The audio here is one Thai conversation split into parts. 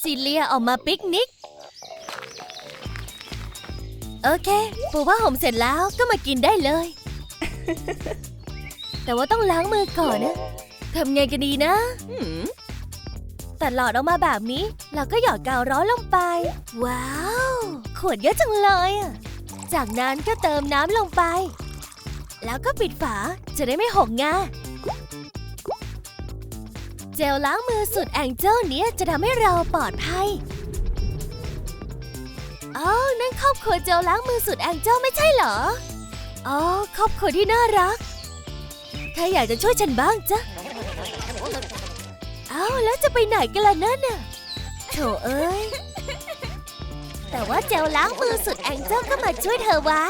ซิเลียออกมาปิกนิก โอเค ปูว่าห่มเสร็จแล้วก็มากินได้เลย แต่ว่าต้องล้างมือก่อนนะทำไงกันดีนะตัดหลอดออกมาแบบนี้ เราก็หยอดกาวร้อนลงไป ว้าว ขวดเยอะจังเลยอะจากนั้นก็เติมน้ำลงไป แล้วก็ปิดฝาจะได้ไม่หกงา เจลล้างมือสุดแองเจิลเนี้ยจะทำให้เราปลอดภัยอ๋อนั่นครอบครัวเจลล้างมือสุดแองเจิลไม่ใช่เหรอ อ๋อ ครอบครัวที่น่ารัก ใครอยากจะช่วยฉันบ้างจ๊ะ เอ้าแล้วจะไปไหนกันล่ะนั่นน่ะโถเอ้ย แต่ว่าเจลล้างมือสุดแองเจิลก็มาช่วยเธอไว้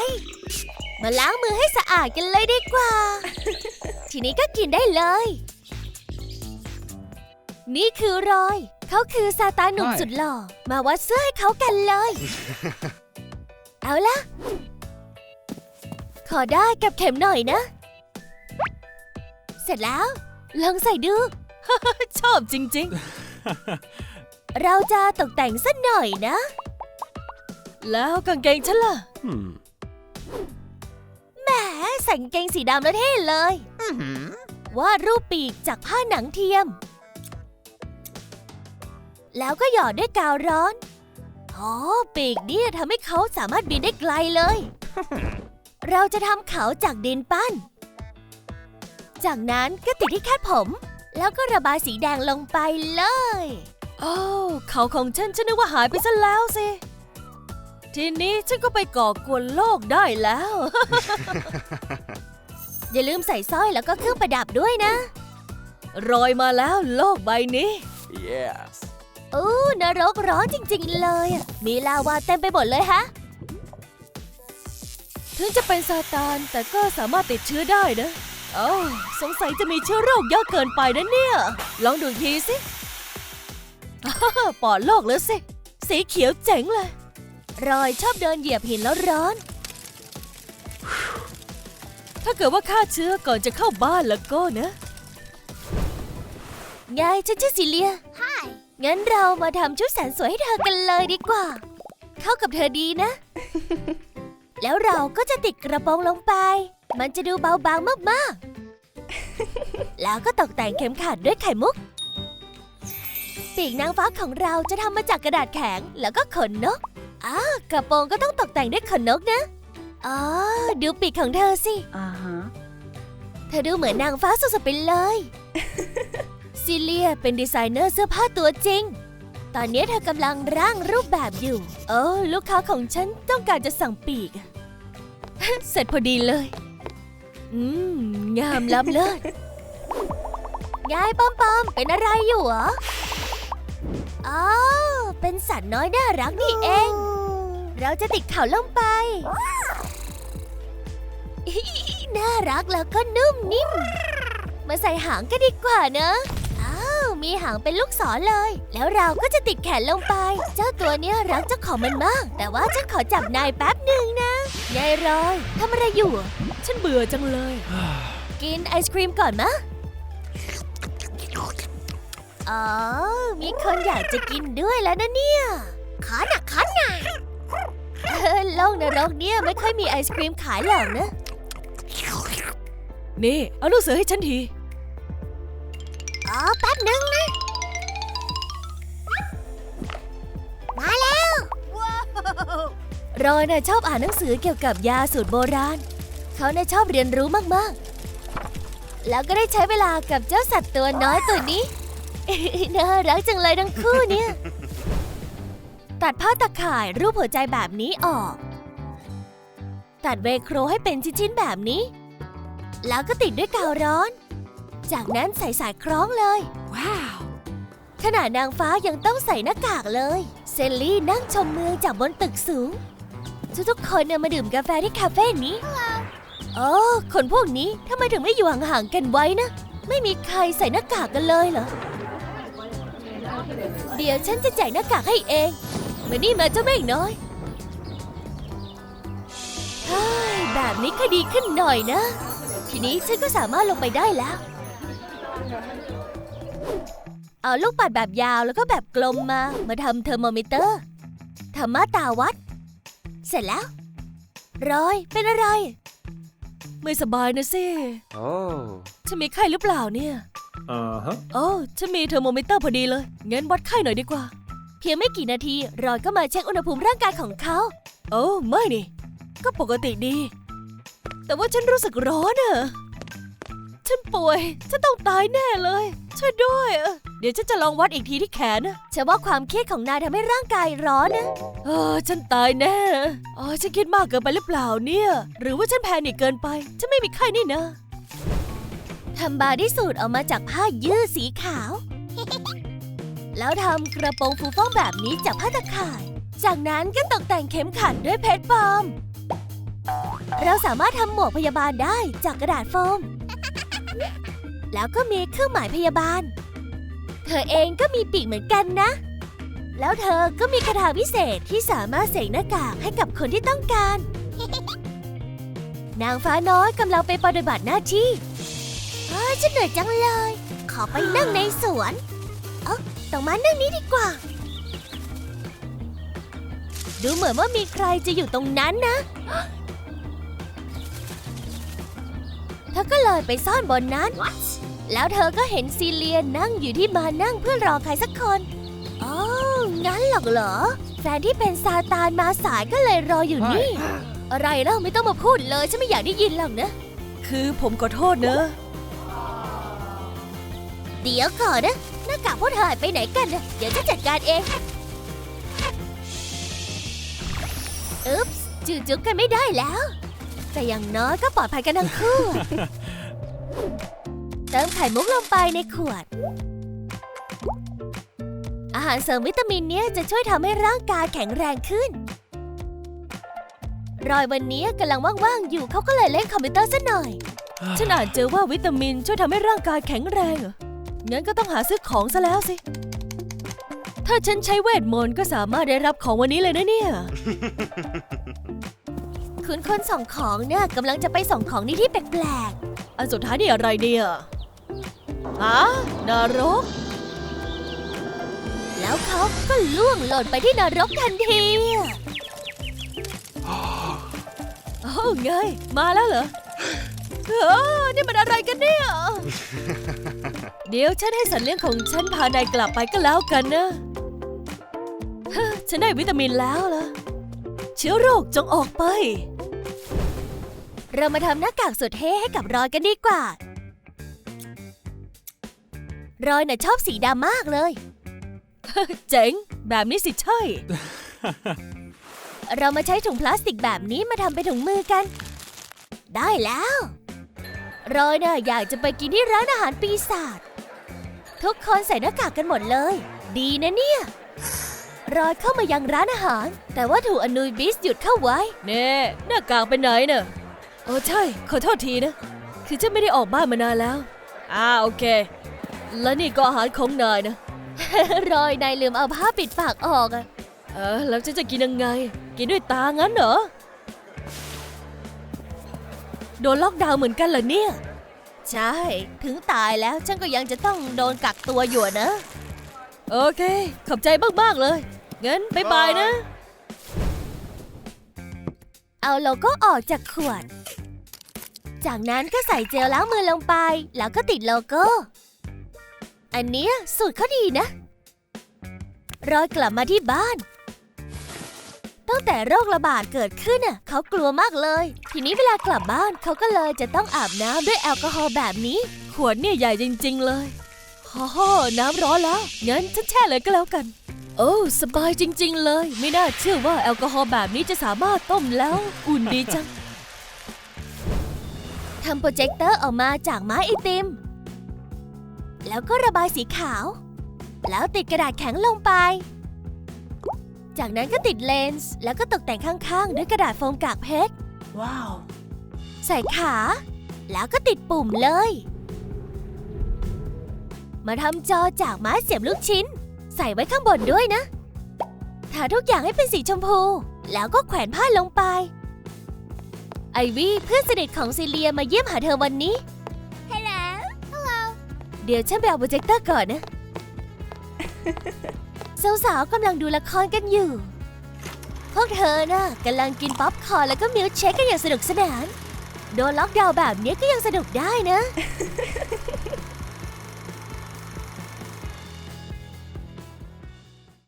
มาล้างมือให้สะอาดกันเลยดีกว่า ทีนี้ก็กินได้เลย นี่คือรอย เขาคือซาตานหนุ่มใช่สุดหล่อ มาวัดเสื้อให้เขากันเลย เอาละ ขอได้กับเข็มหน่อยนะ เสร็จแล้ว ลองใส่ดู ชอบจริง ๆ เราจะตกแต่งสักหน่อยนะ แล้วกางเกงฉันล่ะ Hmm. แหมใส่กางเกงสีดำแล้วเท่เลย วาดรูปปีกจากผ้าหนังเทียม แล้วก็หยอดด้วยกาวร้อนอ๋อปีกเนี่ยทำให้เขาสามารถบินได้ไกลเลย เราจะทำเขาจากดินปั้น จากนั้นก็ติดที่คาดผม แล้วก็ระบายสีแดงลงไปเลย โอ้าวเขาของฉันฉันนึกว่าหายไปซะแล้วสิ ทีนี้ฉันก็ไปก่อกวนโลกได้แล้ว อย่าลืมใส่สร้อยแล้วก็เครื่องประดับด้วยนะรอยมาแล้วโลกใบนี้ Yes. อู้นรกร้อนจริง ๆ เลยอะมีลาวาเต็มไปหมดเลยฮะ ถึงจะเป็นซาตาน แต่ก็สามารถติดเชื้อได้นะโอ้าสงสัยจะมีเชื้อโรคเยอะเกินไปนะเนี่ย ลองดูอีกทีสิอ้าปอดโลกแล้วสิ สีเขียวเจ๋งเลย รอยชอบเดินเหยียบหินแล้วร้อน ถ้าเกิดว่าฆ่าเชื้อก่อนจะเข้าบ้านแล้วก็นะ ไงฉันชื่อซิเลีย งั้นเรามาทำชุดแสนสวยให้เธอกันเลยดีกว่า เข้ากับเธอดีนะ แล้วเราก็จะติดกระโปรงลงไป มันจะดูเบาบางมากๆ แล้วก็ตกแต่งเข็มขัดด้วยไข่มุก ปีกนางฟ้าของเราจะทำมาจากกระดาษแข็งแล้วก็ขนนกอ้ากระโปรงก็ต้องตกแต่งด้วยขนนกนะ อ๋อ ดูปีกของเธอสิ อ่าฮะ เธอดูเหมือนนางฟ้าสุดๆไปเลย ซิเลียเป็นดีไซเนอร์เสื้อผ้าตัวจริง ตอนนี้เธอกำลังร่างรูปแบบอยู่ โอ้ลูกค้าของฉันต้องการจะสั่งปีก เสร็จพอดีเลย อืม งามล้ำเลิศยายปอมปอมเป็นอะไรอยู่หรออ๋อเป็นสัตว์น้อยน่ารักนี่เอง เราจะติดเขาลงไป น่ารักแล้วก็นุ่มนิ่ม มาใส่หางกันดีกว่านะ มีหางเป็นลูกศรเลย แล้วเราก็จะติดแขนลงไป เจ้าตัวเนี้ยรักเจ้าของมันมาก แต่ว่าฉันขอจับนายแป๊บหนึ่งนะยายรอยทำอะไรอยู่ ฉันเบื่อจังเลย กินไอศครีมก่อนมะอ๋อ มีคนอยากจะกินด้วยแล้วนะเนี่ยขอหนักขอหนักเออโลกนรกเนี่ยไม่ค่อยมีไอศครีมขายหรอกนะ นี่ เอาลูกเสือให้ฉันที อ๋อแป๊บนึงนะ มาแล้วรอยน่ะชอบอ่านหนังสือเกี่ยวกับยาสูตรโบราณ เขาน่ะชอบเรียนรู้มากๆ แล้วก็ได้ใช้เวลากับเจ้าสัตว์ตัวน้อยตัวนี้ น่ารักจังเลยทั้งคู่เนี่ย ตัดผ้าตะข่ายรูปหัวใจแบบนี้ออก ตัดเวโครให้เป็นชิ้นๆแบบนี้ แล้วก็ติดด้วยกาวร้อน จากนั้นใส่สายคล้องเลย ว้าวขนาดนางฟ้ายังต้องใส่หน้ากากเลย เซลลี่นั่งชมเมืองจากบนตึกสูง ทุกๆคนเนี่ยมาดื่มกาแฟที่คาเฟ่นี้โอ้คนพวกนี้ทำไมถึงไม่อยู่ห่างๆกันไว้นะ ไม่มีใครใส่หน้ากากกันเลยเหรอ เดี๋ยวฉันจะแจกหน้ากากให้เองมานี่มาเจ้าเมฆน้อยเฮ้ยแบบนี้ก็ดีขึ้นหน่อยนะ ทีนี้ฉันก็สามารถลงไปได้แล้ว เอาลูกปัดแบบยาวแล้วก็แบบกลมมา มาทำเทอร์โมมิเตอร์ทำมาตราวัด เสร็จแล้วรอยเป็นอะไร ไม่สบายนะสิ Oh. ฉันมีไข้หรือเปล่าเนี่ย Uh huh. โอ้ฉันมีเทอร์โมมิเตอร์พอดีเลย งั้นวัดไข้หน่อยดีกว่า เพียงไม่กี่นาทีรอยก็มาเช็คอุณหภูมิร่างกายของเขา โอ้ ไม่นี่ ก็ปกติดี แต่ว่าฉันรู้สึกร้อนอะ ฉันป่วย ฉันต้องตายแน่เลย ช่วยด้วยอะเดี๋ยวฉันจะลองวัดอีกทีที่แขนนะฉันว่าความเครียดของนายทำให้ร่างกายร้อนนะเออฉันตายแน่อ๋อฉันคิดมากเกินไปหรือเปล่าเนี่ย หรือว่าฉันแพนิคเกินไป ฉันไม่มีไข้นี่นะทำบาร์ดี้สูทออกมาจากผ้ายืดสีขาว แล้วทำกระโปรงฟูฟ่องแบบนี้จากผ้าตะข่าย จากนั้นก็ตกแต่งเข็มขัดด้วยเพชรปลอม เราสามารถทำหมวกพยาบาลได้จากกระดาษโฟม แล้วก็มีเครื่องหมายพยาบาล เธอเองก็มีปีกเหมือนกันนะ แล้วเธอก็มีคาถาวิเศษที่สามารถเสกหน้ากากให้กับคนที่ต้องการ นางฟ้าน้อยกำลังไปปฏิบัติหน้าที่เอ้ยฉันเหนื่อยจังเลย ขอไปนั่งในสวน เอ้าต้องมานั่งนี้ดีกว่า ดูเหมือนว่ามีใครจะอยู่ตรงนั้นนะ เธอก็เลยไปซ่อนบนนั้น แล้วเธอก็เห็นซีเลียนนั่งอยู่ที่มานั่งเพื่อรอใครสักคนอ๋องั้นหรอกเหรอ แฟนที่เป็นซาตานมาสายก็เลยรออยู่นี่ อะไรเล่าไม่ต้องมาพูดเลยฉันไม่อยากได้ยินหรอกนะ คือผมขอโทษเนอะ เดี๋ยวก่อนนะหน้ากากพวกเธอหายไปไหนกันนะเดี๋ยวฉันจัดการเองอุ๊ปส์จูจุกกันไม่ได้แล้ว แต่อย่างน้อยก็ปลอดภัยกันทั้งคู่ เติมไข่มุกลงไปในขวด อาหารเสริมวิตามินเนี้ยจะช่วยทำให้ร่างกายแข็งแรงขึ้น รอยวันนี้กำลังว่างๆอยู่เขาก็เลยเล่นคอมพิวเตอร์ซะหน่อย ฉันอ่านเจอว่าวิตามินช่วยทำให้ร่างกายแข็งแรงเหรอ งั้นก็ต้องหาซื้อของซะแล้วสิ ถ้าฉันใช้เวทมนต์ก็สามารถได้รับของวันนี้เลยนะเนี่ย คุณคนส่งของเนี่ยกำลังจะไปส่งของในที่แปลกๆ อันสุดท้ายนี่อะไรเนี่ยฮะนรก แล้วเขาก็ล่วงหล่นไปที่นรกทันทีโอ้ไงมาแล้วเหรอเออนี่มันอะไรกันเนี่ย เดี๋ยวฉันให้สัตว์เลี้ยงของฉันพานายกลับไปก็แล้วกันนะเฮ้อฉันได้วิตามินแล้วล่ะ เชื้อโรคจงออกไป เรามาทำหน้ากากสุดเท่ให้กับรอยกันดีกว่า รอยน่ะชอบสีดำมากเลย เจ๋ง แบบนี้สิใช่ เรามาใช้ถุงพลาสติกแบบนี้มาทำเป็นถุงมือกัน ได้แล้ว รอยน่ะอยากจะไปกินที่ร้านอาหารปีศาจ ทุกคนใส่หน้ากากกันหมดเลย ดีนะเนี่ยรอยเข้ามายังร้านอาหาร แต่ว่าถูกอนุยบิสหยุดเข้าไว้ เน่หน้ากากไปไหนเน่ะ โอ้ใช่ ขอโทษทีนะ คือฉันไม่ได้ออกบ้านมานานแล้ว อ่าโอเค แล้วนี่ก็อาหารของนายนะ รอยนายลืมเอาผ้าปิดปากออกอะเออแล้วฉันจะกินยังไง กินด้วยตางั้นเหรอ โดนล็อกดาวน์เหมือนกันเหรอเนี่ย ใช่ ถึงตายแล้วฉันก็ยังจะต้องโดนกักตัวอยู่อะนะ โอเค ขอบใจมาก ๆ เลย งั้นบายบายนะ เอาโลโก้ออกจากขวด จากนั้นก็ใส่เจลล้างมือลงไป แล้วก็ติดโลโก้ อันเนี้ยสูตรเขาดีนะรอยกลับมาที่บ้าน ตั้งแต่โรคระบาดเกิดขึ้นน่ะเขากลัวมากเลย ทีนี้เวลากลับบ้านเขาก็เลยจะต้องอาบน้ำด้วยแอลกอฮอล์แบบนี้ ขวดเนี่ยใหญ่จริง ๆ เลยฮ่อฮ่อน้ำร้อนแล้วงั้นฉันแช่เลยก็แล้วกัน โอ้สบายจริง ๆ เลย ไม่น่าเชื่อว่าแอลกอฮอล์แบบนี้จะสามารถต้มแล้วอุ่นดีจังทำโปรเจคเตอร์ออกมาจากไม้ไอติม แล้วก็ระบายสีขาว แล้วติดกระดาษแข็งลงไป จากนั้นก็ติดเลนส์ แล้วก็ตกแต่งข้างๆ ด้วยกระดาษโฟมกากเพชร ว้าว ใส่ขา แล้วก็ติดปุ่มเลย มาทำจอจากไม้เสียบลูกชิ้น ใส่ไว้ข้างบนด้วยนะ ทาทุกอย่างให้เป็นสีชมพู แล้วก็แขวนผ้าลงไป ไอวี่เพื่อนสนิทของซิเลียมาเยี่ยมหาเธอวันนี้ Hello Hello เดี๋ยวฉันไปเอาโปรเจคเตอร์ก่อนนะ สาวๆกำลังดูละครกันอยู่ พวกเธอน่ะกำลังกินป๊อปคอร์นแล้วก็มิลค์เชคกันอย่างสนุกสนาน โดนล็อกดาวน์แบบนี้ก็ยังสนุกได้นะ